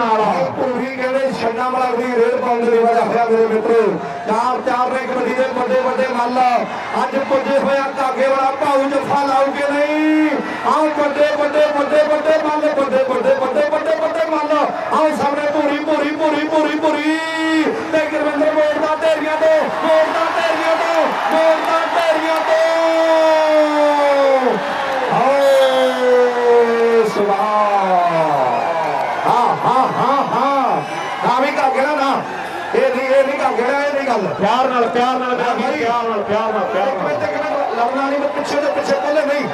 ਨਾਲ ਪੂਰੀ ਕਹਿੰਦੇ ਛੰਨਾ ਵਾਲਾ ਦੀ ਰੇਡ ਪਾਉਂਦੇ ਨੇ ਹੋਇਆ ਮੇਰੇ ਮਿੱਤਰੋ। ਚਾਰ ਚਾਰ ਨੇ ਕਬੱਡੀ ਦੇ ਵੱਡੇ ਵੱਡੇ ਮੱਲ। ਅੱਜ ਪੁੱਜੇ ਹੋਇਆ ਧਾਗੇ ਵਾਲਾ ਭਾਊ ਜੱਫਾ ਲਾਉਗੇ ਨਹੀਂ? ਆਹ ਵੱਡੇ ਵੱਡੇ ਵੱਡੇ ਵੱਡੇ ਮੱਲ, ਵੱਡੇ ਵੱਡੇ ਵੱਡੇ ਮੱਲ ਆਹ ਸਾਹਮਣੇ ਪੂਰੀ ਪੂਰੀ ਪੂਰੀ ਪੂਰੀ ਪੂਰੀ ਤੇ ਗੁਰਵਿੰਦਰ ਮੋੜਦਾ ਢੇਰੀਆਂ ਤੋਂ ਮੋੜਦਾ ਢੇਰੀਆਂ ਤੋਂ ਮੋੜਦਾ ਢੇਰੀਆਂ ਤੋਂ ਹਾਏ ਸੁਭਾਨ ਹਾਂ ਹਾਂ ਹਾਂ ਹਾਂ ਨਾ ਵੀ ਕਰ ਗਿਆ ਨਾ ਇਹ ਨਹੀਂ ਕਰ ਗਿਆ ਇਹ ਨਹੀਂ ਗੱਲ। ਪਿਆਰ ਨਾਲ ਪਿਆਰ ਨਾਲ ਪਿਆਰ ਨਾਲ ਪਿਆਰ ਨਾਲ ਪਿਆਰ ਨਾਲ ਲੜਨਾ ਨਹੀਂ ਪਿੱਛੇ ਦੇ ਪਿੱਛੇ ਕੋਲੇ ਨਹੀਂ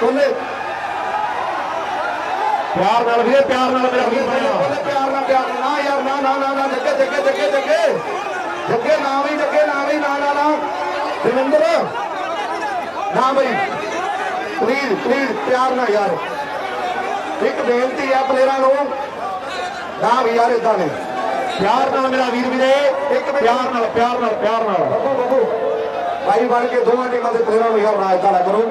ਕੋਲੇ ਪਿਆਰ ਨਾਲ ਵੀਰੇ ਪਿਆਰ ਨਾਲ ਮੇਰਾ ਵੀਰ ਬਣਿਆ। ਪਿਆਰ ਨਾਲ ਪਿਆਰ। ਨਾ ਯਾਰ ਨਾ ਨਾ ਨਾ ਨਾ ਜੱਗੇ ਜੱਗੇ ਜੱਗੇ ਜੱਗੇ। ਜੱਗੇ ਨਾ ਵੀ ਜੱਗੇ ਨਾ ਵੀ ਨਾ ਨਾ ਨਾ। ਰਵਿੰਦਰ ਨਾ ਬਈ। ਪਲੀਜ਼ ਪਲੀਜ਼ ਪਿਆਰ ਨਾਲ ਯਾਰ। ਇੱਕ ਬੇਨਤੀ ਹੈ ਪਲੇਅਰਾਂ ਨੂੰ। ਨਾ ਵੀ ਯਾਰ ਇਦਾਂ ਨਹੀਂ ਪਿਆਰ ਨਾਲ ਮੇਰਾ ਵੀਰ ਵੀਰੇ ਇੱਕ ਮਿੰਟ। ਪਿਆਰ ਨਾਲ ਪਿਆਰ ਨਾਲ ਪਿਆਰ ਨਾਲ ਬੱਬੂ ਬੱਬੂ ਭਾਈ ਬਣ ਕੇ ਦੋਵਾਂ ਟੀਮਾਂ ਦੇ ਪਲੇਅਰਾਂ ਨੂੰ ਯਾਰ ਰਾਜ ਨਾ ਕਰੋ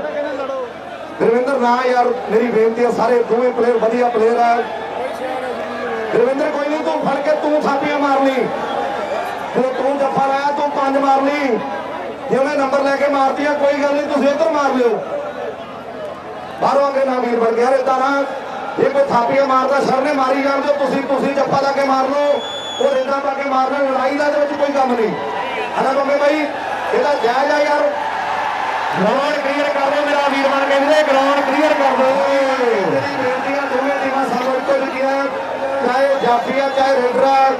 ਗੁਰਵਿੰਦਰ ਨਾ ਯਾਰ ਮੇਰੀ ਬੇਨਤੀ ਹੈ ਸਾਰੇ ਦੋਵੇਂ ਪਲੇਅਰ ਵਧੀਆ ਪਲੇਅਰ ਆ ਗੁਰਵਿੰਦਰ ਕੋਈ ਨਹੀਂ ਤੂੰ ਫੜ ਕੇ ਤੂੰ ਥਾਪੀਆਂ ਮਾਰ ਲਈ ਜਦੋਂ ਤੂੰ ਜੱਫਾ ਲਾਇਆ ਤੂੰ ਪੰਜ ਮਾਰ ਲਈ ਜੇ ਉਹਨੇ ਨੰਬਰ ਲੈ ਕੇ ਮਾਰਤੀਆਂ ਕੋਈ ਗੱਲ ਨਹੀਂ ਤੁਸੀਂ ਇੱਧਰ ਮਾਰ ਲਿਓ ਬਾਹਰੋਂ ਅੱਗੇ ਨਾ ਵੀਰ ਬਣ ਗਿਆ ਰੇਤਾ ਨਾ ਇਹ ਕੋਈ ਥਾਪੀਆਂ ਮਾਰਦਾ ਸਰ ਨੇ ਮਾਰੀ ਜਾਣ ਦਿਓ ਤੁਸੀਂ ਤੁਸੀਂ ਜੱਫਾ ਲਾ ਕੇ ਮਾਰ ਲਓ ਉਹ ਰੇਤਾ ਪਾ ਕੇ ਮਾਰਨਾ ਲੜਾਈ ਦਾ ਇਹਦੇ ਵਿੱਚ ਕੋਈ ਕੰਮ ਨਹੀਂ। ਹਨਾ ਬੰਬੇ ਬਾਈ? ਇਹਦਾ ਜਾਇਜ਼ ਆ ਯਾਰ। ਗਰਾਊਂਡ ਕਲੀਅਰ ਕਰ ਦਿਓ ਮੇਰਾ ਵੀਰ ਬਣ ਕੇ ਵੀਰੇ ਗਰਾਊਂਡ ਕਲੀਅਰ ਕਰ ਦਿਓ। ਮੇਰੀ ਬੇਨਤੀ ਆ ਦੋਵੇਂ ਟੀਮਾਂ ਸਾਨੂੰ ਇੱਕੋ ਜਿਹੀਆਂ ਚਾਹੇ ਜਾਫੀ ਆ ਚਾਹੇ ਰੇਡਰ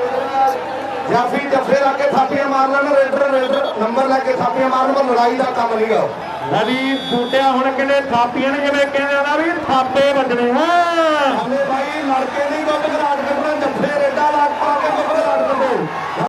ਜਾਫੀ ਜੱਫੇ ਲਾ ਕੇ ਥਾਪੀਆਂ ਮਾਰ ਲੈਣ ਰੇਡਰ ਰੇਡਰ ਨੰਬਰ ਲੈ ਕੇ ਥਾਪੀਆਂ ਮਾਰਨ ਪਰ ਲੜਾਈ ਦਾ ਕੰਮ ਨਹੀਂ ਆ। ਨਵੀ ਬੂਟਿਆ ਹੁਣ ਕਿਨੇ ਥਾਪੀਆਂ ਨੇ ਜਿਵੇਂ ਕਹਿੰਦੇ ਆ ਨਾ ਵੀ ਥਾਪੇ ਵੱਜਣੇ ਆ